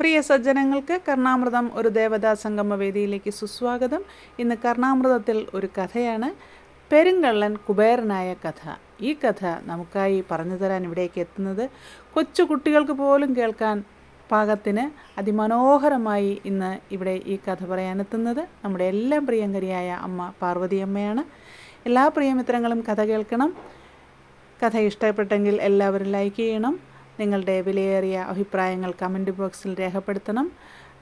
പ്രിയ സജ്ജനങ്ങൾക്ക് കർണാമൃതം ഒരു ദേവതാ സംഗമ വേദിയിലേക്ക് സുസ്വാഗതം. ഇന്ന് കർണാമൃതത്തിൽ ഒരു കഥയാണ്. പെരുങ്കള്ളൻ കുബേരനായ കഥ. ഈ കഥ നമുക്കായി പറഞ്ഞു തരാൻ ഇവിടേക്ക് എത്തുന്നത് കൊച്ചു കുട്ടികൾക്ക് പോലും കേൾക്കാൻ പാകത്തിന് അതിമനോഹരമായി ഇന്ന് ഇവിടെ ഈ കഥ പറയാനെത്തുന്നത് നമ്മുടെ എല്ലാം പ്രിയങ്കരിയായ അമ്മ പാർവതിയമ്മയാണ്. എല്ലാ പ്രിയമിത്രങ്ങളും കഥ കേൾക്കണം. കഥ ഇഷ്ടപ്പെട്ടെങ്കിൽ എല്ലാവരും ലൈക്ക് ചെയ്യണം. നിങ്ങളുടെ വിലയേറിയ അഭിപ്രായങ്ങൾ കമന്റ് ബോക്സിൽ രേഖപ്പെടുത്തണം.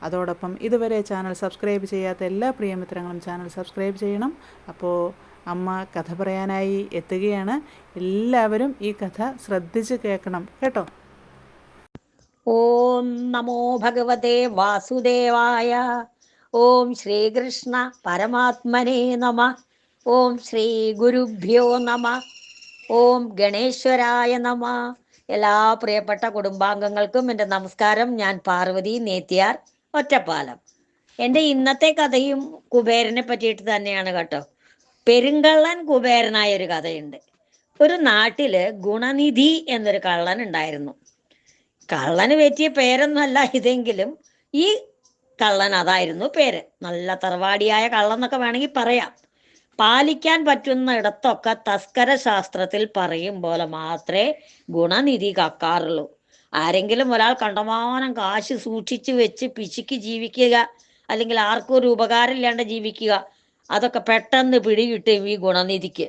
അതോടൊപ്പം ഇതുവരെ ചാനൽ സബ്സ്ക്രൈബ് ചെയ്യാത്ത എല്ലാ പ്രിയമിത്രങ്ങളും ചാനൽ സബ്സ്ക്രൈബ് ചെയ്യണം. അപ്പോൾ അമ്മ കഥ പറയാനായി എത്തുകയാണ്. എല്ലാവരും ഈ കഥ ശ്രദ്ധിച്ച് കേൾക്കണം കേട്ടോ. ഓം നമോ ഭഗവതേ വാസുദേവായ. ഓം ശ്രീകൃഷ്ണ പരമാത്മനേ നമ. ഓം ശ്രീ ഗുരുഭ്യോ നമ. ഓം ഗണേശ്വരായ നമ. എല്ലാ പ്രിയപ്പെട്ട കുടുംബാംഗങ്ങൾക്കും എന്റെ നമസ്കാരം. ഞാൻ പാർവതി നേത്തിയാർ ഒറ്റപ്പാലം. എന്റെ ഇന്നത്തെ കഥയും കുബേരനെ പറ്റിയിട്ട് തന്നെയാണ് കേട്ടോ. പെരുങ്കള്ളൻ കുബേരനായ ഒരു കഥയുണ്ട്. ഒരു നാട്ടിൽ ഗുണനിധി എന്നൊരു കള്ളൻ ഉണ്ടായിരുന്നു. കള്ളന് പറ്റിയ പേരൊന്നുമല്ല ഇതെങ്കിലും ഈ കള്ളൻ അതായിരുന്നു പേര്. നല്ല തറവാടിയായ കള്ളൻ എന്നൊക്കെ വേണമെങ്കിൽ പറയാം. പാലിക്കാൻ പറ്റുന്ന ഇടത്തൊക്കെ തസ്കര ശാസ്ത്രത്തിൽ പറയും പോലെ മാത്രമേ ഗുണനിധി കക്കാറുള്ളൂ. ആരെങ്കിലും ഒരാൾ കണ്ടമാനം കാശ് സൂക്ഷിച്ചു വെച്ച് പിശുക്കി ജീവിക്കുക അല്ലെങ്കിൽ ആർക്കും ഒരു ഉപകാരം ഇല്ലാണ്ട് ജീവിക്കുക അതൊക്കെ പെട്ടെന്ന് പിടികിട്ടും ഈ ഗുണനിധിക്ക്.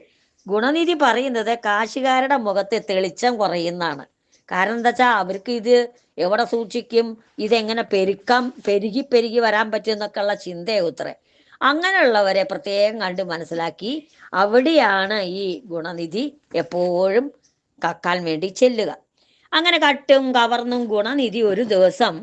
ഗുണനിധി പറയുന്നത് കാശുകാരുടെ മുഖത്തെ തെളിച്ചം കുറയുന്നതാണ്. കാരണം എന്താ വെച്ചാൽ അവർക്ക് ഇത് എവിടെ സൂക്ഷിക്കും ഇതെങ്ങനെ പെരുക്കം പെരുകി പെരുകി വരാൻ പറ്റും എന്നൊക്കെയുള്ള ചിന്തയാണ് ചിന്തയാവുത്രേ അങ്ങനെയുള്ളവരെ പ്രത്യേകം കണ്ട് മനസ്സിലാക്കി അവിടെയാണ് ഈ ഗുണനിധി എപ്പോഴും കക്കാൻ വേണ്ടി ചെല്ലുക. അങ്ങനെ കട്ടും കവർന്നും ഗുണനിധി ഒരു ദിവസം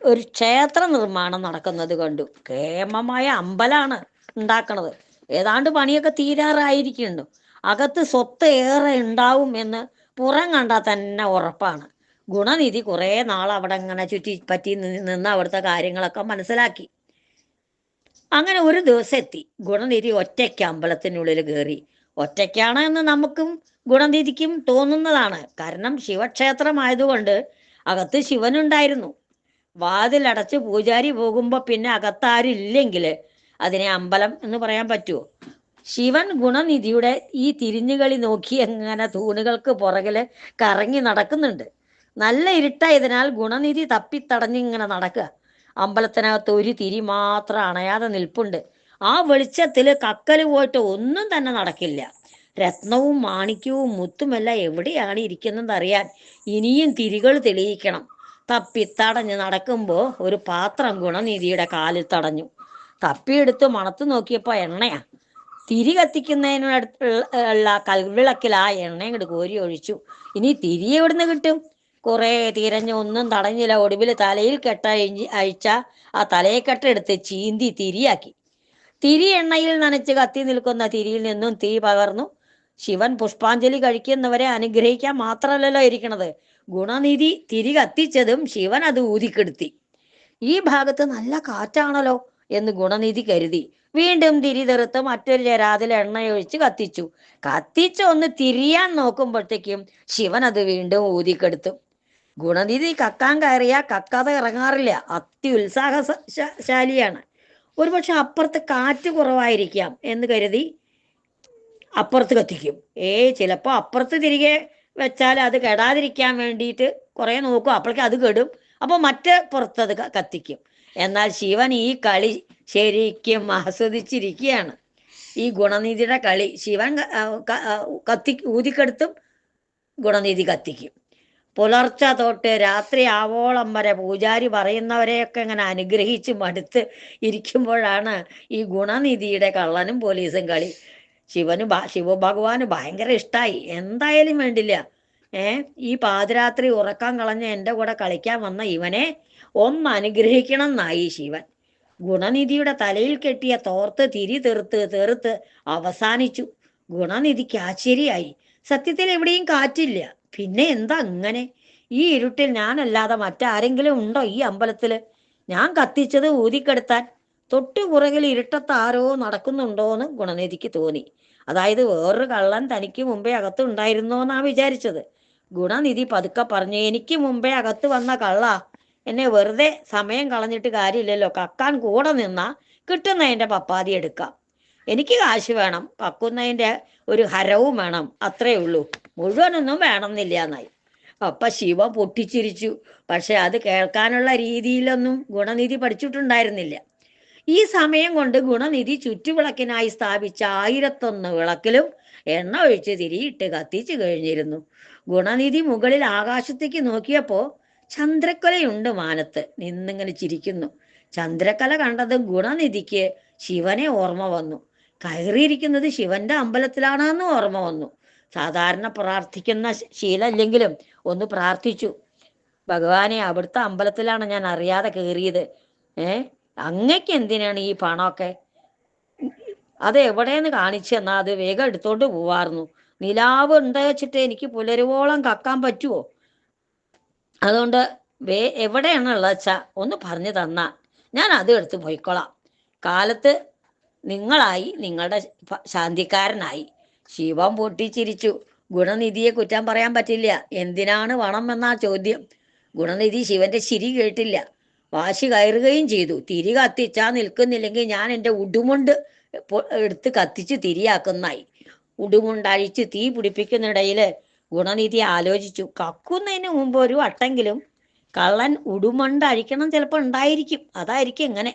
ഒരു ക്ഷേത്ര നിർമ്മാണം നടക്കുന്നത് കണ്ടു. കേമമായ അമ്പലാണ് ഉണ്ടാക്കണത്. ഏതാണ്ട് പണിയൊക്കെ തീരാറായിരിക്കുന്നു. അകത്ത് സ്വത്ത് ഏറെ ഉണ്ടാവും എന്ന് പുറം കണ്ടാൽ തന്നെ ഉറപ്പാണ്. ഗുണനിധി കുറേ നാൾ അവിടെ അങ്ങനെ ചുറ്റി പറ്റി നിന്ന് അവിടുത്തെ കാര്യങ്ങളൊക്കെ മനസ്സിലാക്കി. അങ്ങനെ ഒരു ദിവസം എത്തി ഗുണനിധി ഒറ്റയ്ക്ക് അമ്പലത്തിനുള്ളിൽ കയറി ഒറ്റയ്ക്കാണ് എന്ന് നമുക്കും ഗുണനിധിക്കും തോന്നുന്നതാണ്. കാരണം ശിവക്ഷേത്രമായതുകൊണ്ട് അകത്ത് ശിവനുണ്ടായിരുന്നു. വാതിലടച്ച് പൂജാരി പോകുമ്പോ പിന്നെ അകത്താരില്ലെങ്കിൽ അതിനെ അമ്പലം എന്ന് പറയാൻ പറ്റുമോ ശിവൻ ഗുണനിധിയുടെ ഈ തിരിഞ്ഞുകളി നോക്കി എങ്ങനെ തൂണുകൾക്ക് പുറകിൽ കറങ്ങി നടക്കുന്നുണ്ട്. നല്ല ഇരുട്ടായതിനാൽ ഗുണനിധി തപ്പിത്തടഞ്ഞിങ്ങനെ നടക്കുക. അമ്പലത്തിനകത്ത് ഒരു തിരി മാത്രം അണയാതെ നിൽപ്പുണ്ട്. ആ വെളിച്ചത്തിൽ കക്കൽ പോയിട്ട് ഒന്നും തന്നെ നടക്കില്ല. രത്നവും മാണിക്യവും മുത്തുമെല്ലാം എവിടെയാണ് ഇരിക്കുന്നത് അറിയാൻ ഇനിയും തിരികൾ തെളിയിക്കണം. തപ്പിത്തടഞ്ഞ് നടക്കുമ്പോൾ ഒരു പാത്രം ഗുണനിധിയുടെ കാലിൽ തടഞ്ഞു. തപ്പിയെടുത്ത് മണത്ത് നോക്കിയപ്പോൾ എണ്ണയാ. തിരി കത്തിക്കുന്നതിനുള്ള കൽവിളക്കിൽ ആ എണ്ണയും കൂടി കോരി ഒഴിച്ചു. ഇനി തിരി എവിടുന്ന് കിട്ടും? കുറെ തിരഞ്ഞ് ഒന്നും തടഞ്ഞില്ല. ഒടുവിൽ തലയിൽ കെട്ട അഴിച്ച ആ തലയെ കെട്ടെടുത്ത് ചീന്തി തിരിയാക്കി. തിരി എണ്ണയിൽ നനച്ച് കത്തി നിൽക്കുന്ന തിരിയിൽ നിന്നും തീ പകർന്നു. ശിവൻ പുഷ്പാഞ്ജലി കഴിക്കുന്നവരെ അനുഗ്രഹിക്കാൻ മാത്രമല്ലല്ലോ ഇരിക്കണത്. ഗുണനിധി തിരി കത്തിച്ചതും ശിവൻ അത് ഊതിക്കെടുത്തി. ഈ ഭാഗത്ത് നല്ല കാറ്റാണല്ലോ എന്ന് ഗുണനിധി കരുതി. വീണ്ടും തിരി തെറുത്ത് മറ്റൊരു ജരാതിൽ എണ്ണയൊഴിച്ച് കത്തിച്ചു കത്തിച്ച്. ഒന്ന് തിരിയാൻ നോക്കുമ്പോഴത്തേക്കും ശിവൻ അത് വീണ്ടും ഊതിക്കെടുത്തു. ഗുണനിധി കക്കാൻ കയറിയ കക്കാതെ ഇറങ്ങാറില്ല. അത്യുത്സാഹശാലിയാണ്. ഒരുപക്ഷെ അപ്പുറത്ത് കാറ്റ് കുറവായിരിക്കാം എന്ന് കരുതി അപ്പുറത്ത് കത്തിക്കും. ഏ ചിലപ്പോൾ അപ്പുറത്ത് തിരികെ വെച്ചാൽ അത് കെടാതിരിക്കാൻ വേണ്ടിയിട്ട് കുറേ നോക്കും. അപ്പോഴേക്കും അത് കെടും. അപ്പോൾ മറ്റേ പുറത്തത് അത് കത്തിക്കും. എന്നാൽ ശിവൻ ഈ കളി ശരിക്കും ആസ്വദിച്ചിരിക്കുകയാണ്. ഈ ഗുണനിധിയുടെ കളി ശിവൻ കത്തി ഊതിക്കെടുത്തും ഗുണനിധി കത്തിക്കും. പുലർച്ചെ തൊട്ട് രാത്രി ആവോളം വരെ പൂജാരി പറയുന്നവരെയൊക്കെ ഇങ്ങനെ അനുഗ്രഹിച്ച് മടുത്ത് ഇരിക്കുമ്പോഴാണ് ഈ ഗുണനിധിയുടെ കള്ളനും പോലീസും കളി. ശിവന് ശിവഭഗവാന് ഭയങ്കര ഇഷ്ടമായി എന്തായാലും വേണ്ടില്ല. ഏ ഈ പാതിരാത്രി ഉറക്കം കളഞ്ഞ് എന്റെ കൂടെ കളിക്കാൻ വന്ന ഇവനെ ഒന്ന് അനുഗ്രഹിക്കണം എന്നായി ശിവൻ. ഗുണനിധിയുടെ തലയിൽ കെട്ടിയ തോർത്ത് തിരി തെറുത്ത് തെറുത്ത് അവസാനിച്ചു. ഗുണനിധിക്ക് ആശ്ചര്യമായി. സത്യത്തിൽ എവിടെയും കാറ്റില്ല. പിന്നെ എന്താ അങ്ങനെ? ഈ ഇരുട്ടിൽ ഞാനല്ലാതെ മറ്റാരെങ്കിലും ഉണ്ടോ ഈ അമ്പലത്തിൽ ഞാൻ കത്തിച്ചത് ഊതിക്കെടുത്താൻ. തൊട്ടു പുറകിൽ ഇരുട്ടത്ത് ആരോ നടക്കുന്നുണ്ടോന്ന് ഗുണനിധിക്ക് തോന്നി. അതായത് വേറൊരു കള്ളൻ തനിക്ക് മുമ്പേ അകത്ത് ഉണ്ടായിരുന്നോ എന്നാ വിചാരിച്ചത്. ഗുണനിധി പതുക്കെ പറഞ്ഞു എനിക്ക് മുമ്പേ അകത്ത് വന്ന കള്ള. എന്നെ വെറുതെ സമയം കളഞ്ഞിട്ട് കാര്യമില്ലല്ലോ. കക്കാൻ കൂടെ നിന്നാ കിട്ടുന്നതിന്റെ പപ്പാതി എടുക്കാം. എനിക്ക് കാശ് വേണം. കക്കുന്നതിന്റെ ഒരു ഹരവും വേണം. അത്രേ ഉള്ളൂ. മുഴുവനൊന്നും വേണമെന്നില്ല എന്നായി അപ്പൊ ശിവ പൊട്ടിച്ചിരിച്ചു. പക്ഷെ അത് കേൾക്കാനുള്ള രീതിയിലൊന്നും ഗുണനിധി പഠിച്ചിട്ടുണ്ടായിരുന്നില്ല. ഈ സമയം കൊണ്ട് ഗുണനിധി ചുറ്റുവിളക്കിനായി സ്ഥാപിച്ച ആയിരത്തൊന്ന് വിളക്കിലും എണ്ണ ഒഴിച്ച് തിരിയിട്ട് കത്തിച്ചു കഴിഞ്ഞിരുന്നു. ഗുണനിധി മുകളിൽ ആകാശത്തേക്ക് നോക്കിയപ്പോ ചന്ദ്രക്കലയുണ്ട് മാനത്ത്. നിന്നിങ്ങനെ ചിരിക്കുന്നു. ചന്ദ്രക്കല കണ്ടത് ഗുണനിധിക്ക് ശിവനെ ഓർമ്മ വന്നു. കയറിയിരിക്കുന്നത് ശിവന്റെ അമ്പലത്തിലാണെന്ന് ഓർമ്മ വന്നു. സാധാരണ പ്രാർത്ഥിക്കുന്ന ശീലമില്ലെങ്കിലും ഒന്ന് പ്രാർത്ഥിച്ചു. ഭഗവാനെ അവിടുത്തെ അമ്പലത്തിലാണ് ഞാൻ അറിയാതെ കയറിയത്. ഏ? അങ്ങക്ക് എന്തിനാണ് ഈ പണമൊക്കെ? അത് എവിടെയെന്ന് കാണിച്ചു എന്നാ അത് വേഗം എടുത്തോണ്ട് പോവാറുന്നു നിലാവ് ഉണ്ട് വെച്ചിട്ട് എനിക്ക് പുലരുവോളം കക്കാൻ പറ്റുമോ അതുകൊണ്ട് വേ എവിടെയാണ് ഉള്ളത് വെച്ചാ ഒന്ന് പറഞ്ഞു തന്നാ. ഞാൻ അത് എടുത്ത് പോയിക്കോളാം കാലത്ത് നിങ്ങളായി നിങ്ങളുടെ ശാന്തിക്കാരനായി. ശിവൻ പൊട്ടിച്ചിരിച്ചു. ഗുണനിധിയെ കുറ്റം പറയാൻ പറ്റില്ല. എന്തിനാണ് വണം എന്നാ ചോദ്യം. ഗുണനിധി ശിവന്റെ ശിരി കേട്ടില്ല. വാശി കയറുകയും ചെയ്തു. തിരി കത്തിച്ചാ നിൽക്കുന്നില്ലെങ്കിൽ ഞാൻ എന്റെ ഉടുമുണ്ട് എടുത്ത് കത്തിച്ച് തിരിയാക്കുന്നായി ഉടുമുണ്ടഴിച്ച് തീ പിടിപ്പിക്കുന്നിടയിൽ ഗുണനിധി ആലോചിച്ചു. കക്കുന്നതിന് മുമ്പ് ഒരു വട്ടെങ്കിലും കള്ളൻ ഉടുമണ്ട് അഴിക്കണം ചിലപ്പോൾ ഉണ്ടായിരിക്കും. അതായിരിക്കും എങ്ങനെ?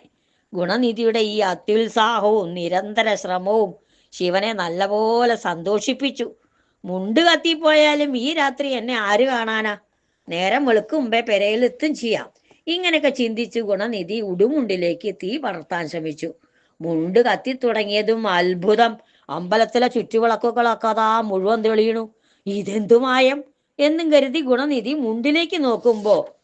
ഗുണനിധിയുടെ ഈ അത്യുത്സാഹവും നിരന്തര ശ്രമവും ശിവനെ നല്ലപോലെ സന്തോഷിപ്പിച്ചു. മുണ്ട് കത്തിപ്പോയാലും ഈ രാത്രി എന്നെ ആര് കാണാനാ? നേരം വെളുക്കുമ്പേ പെരയിലെത്തും ചെയ്യാം. ഇങ്ങനെയൊക്കെ ചിന്തിച്ചു ഗുണനിധി ഉടുമുണ്ടിലേക്ക് തീ പടർത്താൻ ശ്രമിച്ചു. മുണ്ട് കത്തി തുടങ്ങിയതും അത്ഭുതം. അമ്പലത്തിലെ ചുറ്റുവിളക്കുകളൊക്കെ അതാ മുഴുവൻ തെളിയണു. ഇതെന്തു മായം എന്നും കരുതി ഗുണനിധി മുണ്ടിലേക്ക് നോക്കുമ്പോ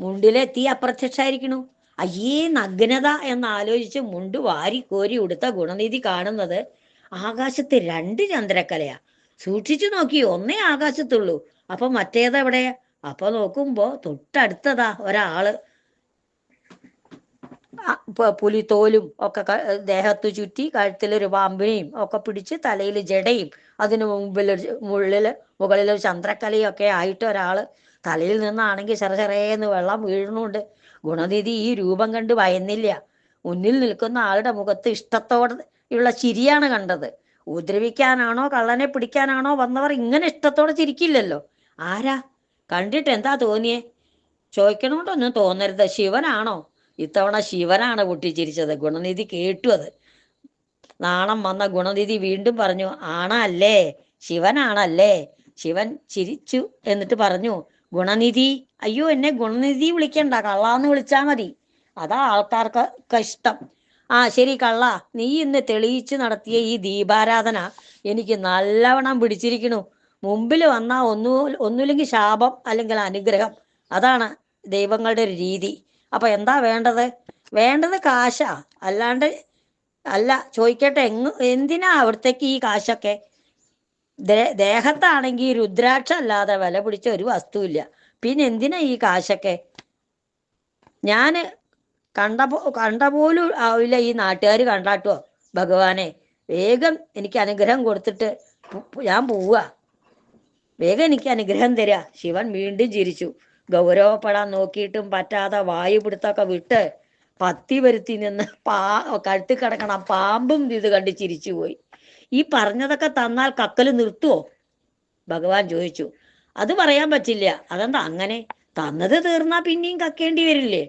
മുണ്ടിലെ തീ അപ്രത്യക്ഷായിരിക്കണു. അയ്യേ നഗ്നത എന്നാലോചിച്ച് മുണ്ട് വാരി കോരി ഉടുത്ത ഗുണനിധി കാണുന്നത് ആകാശത്ത് രണ്ട് ചന്ദ്രക്കലയാ. സൂക്ഷിച്ചു നോക്കി ഒന്നേ ആകാശത്തുള്ളൂ. അപ്പൊ മറ്റേതെവിടെ? അപ്പൊ നോക്കുമ്പോ തൊട്ടടുത്തതാ ഒരാൾ. പുലിത്തോലും ഒക്കെ ദേഹത്തു ചുറ്റി കഴുത്തിലൊരു പാമ്പിനെയും ഒക്കെ പിടിച്ച് തലയിൽ ജടയും അതിന് മുമ്പിൽ മുള്ളിൽ മുകളിൽ ഒരു ചന്ദ്രക്കലയും ഒക്കെ ആയിട്ട് ഒരാൾ തലയിൽ നിന്നാണെങ്കിൽ ചെറു ചെറേന്ന് വെള്ളം വീഴുന്നുണ്ട്. ഗുണനിധി ഈ രൂപം കണ്ട് ഭയന്നില്ല. മുന്നിൽ നിൽക്കുന്ന ആളുടെ മുഖത്ത് ഇഷ്ടത്തോടെ ഉള്ള ചിരിയാണ് കണ്ടത്. ഉപദ്രവിക്കാനാണോ കള്ളനെ പിടിക്കാനാണോ വന്നവർ ഇങ്ങനെ ഇഷ്ടത്തോടെ ചിരിക്കില്ലല്ലോ. ആരാ? കണ്ടിട്ട് എന്താ തോന്നിയേ? ചോദിക്കണോണ്ടൊന്നും തോന്നരുത്. ശിവനാണോ? ഇത്തവണ ശിവനാണ് പൊട്ടിച്ചിരിച്ചത്. ഗുണനിധി കേട്ടു അത്. നാണം വന്ന ഗുണനിധി വീണ്ടും പറഞ്ഞു ആണല്ലേ? ശിവനാണല്ലേ? ശിവൻ ചിരിച്ചു എന്നിട്ട് പറഞ്ഞു ഗുണനിധി അയ്യോ എന്നെ ഗുണനിധി വിളിക്കണ്ട. കള്ളാന്ന് വിളിച്ചാ മതി. അതാ ആൾക്കാർക്ക് ഇഷ്ടം. ആ ശരി കള്ള. നീ ഇന്ന് തെളിയിച്ച് നടത്തിയ ഈ ദീപാരാധന എനിക്ക് നല്ലവണ്ണം പിടിച്ചിരിക്കണു മുമ്പിൽ വന്ന ഒന്നു ഒന്നുമില്ലെങ്കിൽ ശാപം അല്ലെങ്കിൽ അനുഗ്രഹം. അതാണ് ദൈവങ്ങളുടെ ഒരു രീതി. അപ്പൊ എന്താ വേണ്ടത്? വേണ്ടത് കാശാ. അല്ലാണ്ട് അല്ല ചോദിക്കട്ടെ എങ് എന്തിനാ അവിടത്തേക്ക് ഈ കാശൊക്കെ? ദേഹത്താണെങ്കിൽ രുദ്രാക്ഷ അല്ലാതെ വില പിടിച്ച ഒരു വസ്തുവില്ല. പിന്നെ എന്തിനാ ഈ കാശൊക്കെ? ഞാൻ കണ്ട കണ്ട പോലും ആവില്ല ഈ നാട്ടുകാർ കണ്ടാട്ടോ ഭഗവാനെ. വേഗം എനിക്ക് അനുഗ്രഹം കൊടുത്തിട്ട് ഞാൻ പോവുക. വേഗം എനിക്ക് അനുഗ്രഹം തരിക ശിവൻ വീണ്ടും ചിരിച്ചു. ഗൗരവപ്പെടാൻ നോക്കിയിട്ടും പറ്റാതെ വായു പിടുത്തൊക്കെ വിട്ട് പത്തി വരുത്തി നിന്ന് പാ കഴുത്തി കിടക്കണം പാമ്പും ഇത് കണ്ട് ചിരിച്ചുപോയി ഈ പറഞ്ഞതൊക്കെ തന്നാൽ കക്കൽ നിർത്തുവോ? ഭഗവാൻ ചോദിച്ചു. അത് പറയാൻ പറ്റില്ല. അതെന്താ അങ്ങനെ? തന്നത് തീർന്നാ പിന്നെയും കക്കേണ്ടി വരില്ലേ?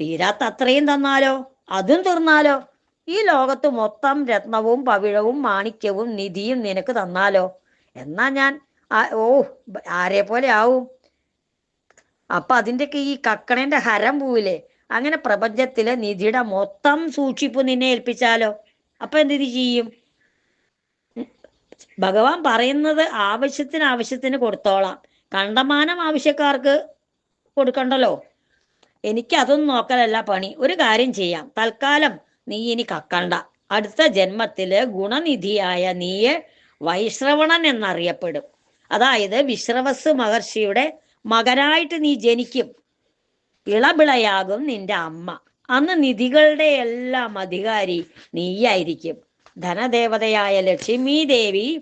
തീരാത്ത അത്രയും തന്നാലോ? അതും തീർന്നാലോ? ഈ ലോകത്ത് മൊത്തം രത്നവും പവിഴവും മാണിക്യവും നിധിയും നിനക്ക് തന്നാലോ? എന്നാ ഞാൻ ഓ ആരെ പോലെ ആവും? അപ്പൊ അതിന്റെയൊക്കെ ഈ കക്കണേന്റെ ഹരം പോവില്ലേ? അങ്ങനെ പ്രപഞ്ചത്തിലെ നിധിയുടെ മൊത്തം സൂക്ഷിപ്പ് നിന്നെ ഏൽപ്പിച്ചാലോ? അപ്പൊ എന്ത് നീ ചെയ്യും? ഭഗവാൻ പറയുന്നത് ആവശ്യത്തിന് ആവശ്യത്തിന് കൊടുത്തോളാം. കണ്ടമാനം ആവശ്യക്കാർക്ക് കൊടുക്കണ്ടല്ലോ? എനിക്ക് അതൊന്നും നോക്കലല്ല പണി. ഒരു കാര്യം ചെയ്യാം. തൽക്കാലം നീ ഇനി കക്കണ്ട. അടുത്ത ജന്മത്തിൽ ഗുണനിധിയായ നീയെ വൈശ്രവണൻ എന്നറിയപ്പെടും. അതായത് വിശ്രവസ് മഹർഷിയുടെ മകനായിട്ട് നീ ജനിക്കും. ഇളബിളയാകും നിന്റെ അമ്മ. അന്ന് നിധികളുടെ എല്ലാം അധികാരി നീയായിരിക്കും. ധനദേവതയായ ലക്ഷ്മി ദേവി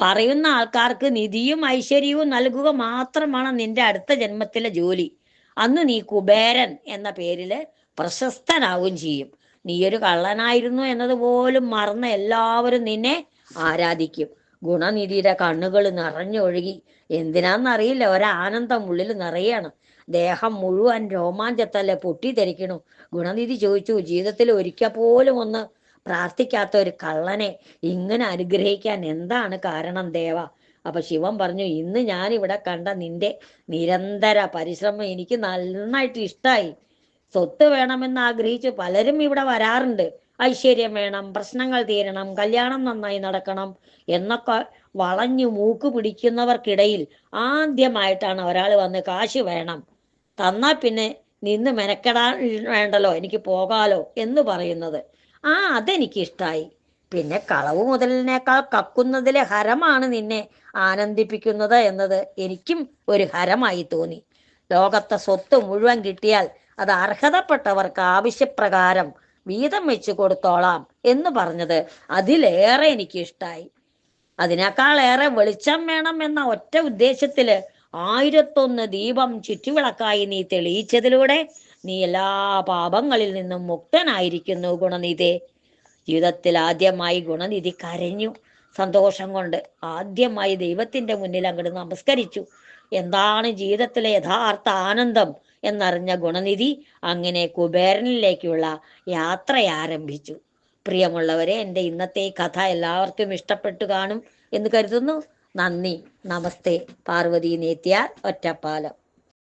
പറയുന്ന ആൾക്കാർക്ക് നിധിയും ഐശ്വര്യവും നൽകുക മാത്രമാണ് നിന്റെ അടുത്ത ജന്മത്തിലെ ജോലി. അന്ന് നീ കുബേരൻ എന്ന പേരിൽ പ്രശസ്തനാവുകയും ചെയ്യും. നീ ഒരു കള്ളനായിരുന്നു എന്നതുപോലും മറന്ന എല്ലാവരും നിന്നെ ആരാധിക്കും. ഗുണനിധിയുടെ കണ്ണുകൾ നിറഞ്ഞൊഴുകി. എന്തിനാന്നറിയില്ല ഒരാനന്ദം ഉള്ളിൽ നിറയാണ്. ദേഹം മുഴുവൻ രോമാഞ്ചത്തല്ലേ പൊട്ടിത്തെറിക്കണു ഗുണനിധി ചോദിച്ചു ജീവിതത്തിൽ ഒരിക്കൽ പോലും ഒന്ന് പ്രാർത്ഥിക്കാത്ത ഒരു കള്ളനെ ഇങ്ങനെ അനുഗ്രഹിക്കാൻ എന്താണ് കാരണം ദേവ? അപ്പൊ ശിവൻ പറഞ്ഞു ഇന്ന് ഞാൻ ഇവിടെ കണ്ട നിന്റെ നിരന്തര പരിശ്രമം എനിക്ക് നന്നായിട്ട് ഇഷ്ടായി. സ്വത്ത് വേണമെന്ന് ആഗ്രഹിച്ച് പലരും ഇവിടെ വരാറുണ്ട്. ഐശ്വര്യം വേണം പ്രശ്നങ്ങൾ തീരണം കല്യാണം നന്നായി നടക്കണം എന്നൊക്കെ വളഞ്ഞു മൂക്ക് പിടിക്കുന്നവർക്കിടയിൽ ആദ്യമായിട്ടാണ് ഒരാൾ വന്ന് കാശ് വേണം. തന്നാൽ പിന്നെ നിന്ന് മെനക്കെടാൻ വേണ്ടല്ലോ എനിക്ക് പോകാലോ എന്ന് പറയുന്നത്. ആ അതെനിക്ക് ഇഷ്ടായി. പിന്നെ കളവ് മുതലിനേക്കാൾ കക്കുന്നതിലെ ഹരമാണ് നിന്നെ ആനന്ദിപ്പിക്കുന്നത് എന്നത് എനിക്കും ഒരു ഹരമായി തോന്നി. ലോകത്തെ സ്വത്ത് മുഴുവൻ കിട്ടിയാൽ അത് അർഹതപ്പെട്ടവർക്ക് ആവശ്യപ്രകാരം വീതം വെച്ച് കൊടുത്തോളാം എന്ന് പറഞ്ഞത് അതിലേറെ എനിക്ക് ഇഷ്ടായി അതിനേക്കാൾ ഏറെ വെളിച്ചം വേണം എന്ന ഒറ്റ ഉദ്ദേശത്തിൽ ആയിരത്തൊന്ന് ദീപം ചുറ്റുവിളക്കായി നീ തെളിയിച്ചതിലൂടെ നീ എല്ലാ പാപങ്ങളിൽ നിന്നും മുക്തനായിരിക്കുന്നു ഗുണനിധി ജീവിതത്തിൽ ആദ്യമായി ഗുണനിധി കരഞ്ഞു. സന്തോഷം കൊണ്ട് ആദ്യമായി ദൈവത്തിന്റെ മുന്നിൽ അങ്ങോട്ട് നമസ്കരിച്ചു. എന്താണ് ജീവിതത്തിലെ യഥാർത്ഥ ആനന്ദം എന്നറിഞ്ഞ ഗുണനിധി അങ്ങനെ കുബേരനിലേക്കുള്ള യാത്ര ആരംഭിച്ചു. പ്രിയമുള്ളവരെ എന്റെ ഇന്നത്തെ കഥ എല്ലാവർക്കും ഇഷ്ടപ്പെട്ടു കാണും എന്ന് കരുതുന്നു. നന്ദി. നമസ്തേ. പാർവതി നേത്യാർ ഒറ്റപ്പാലം.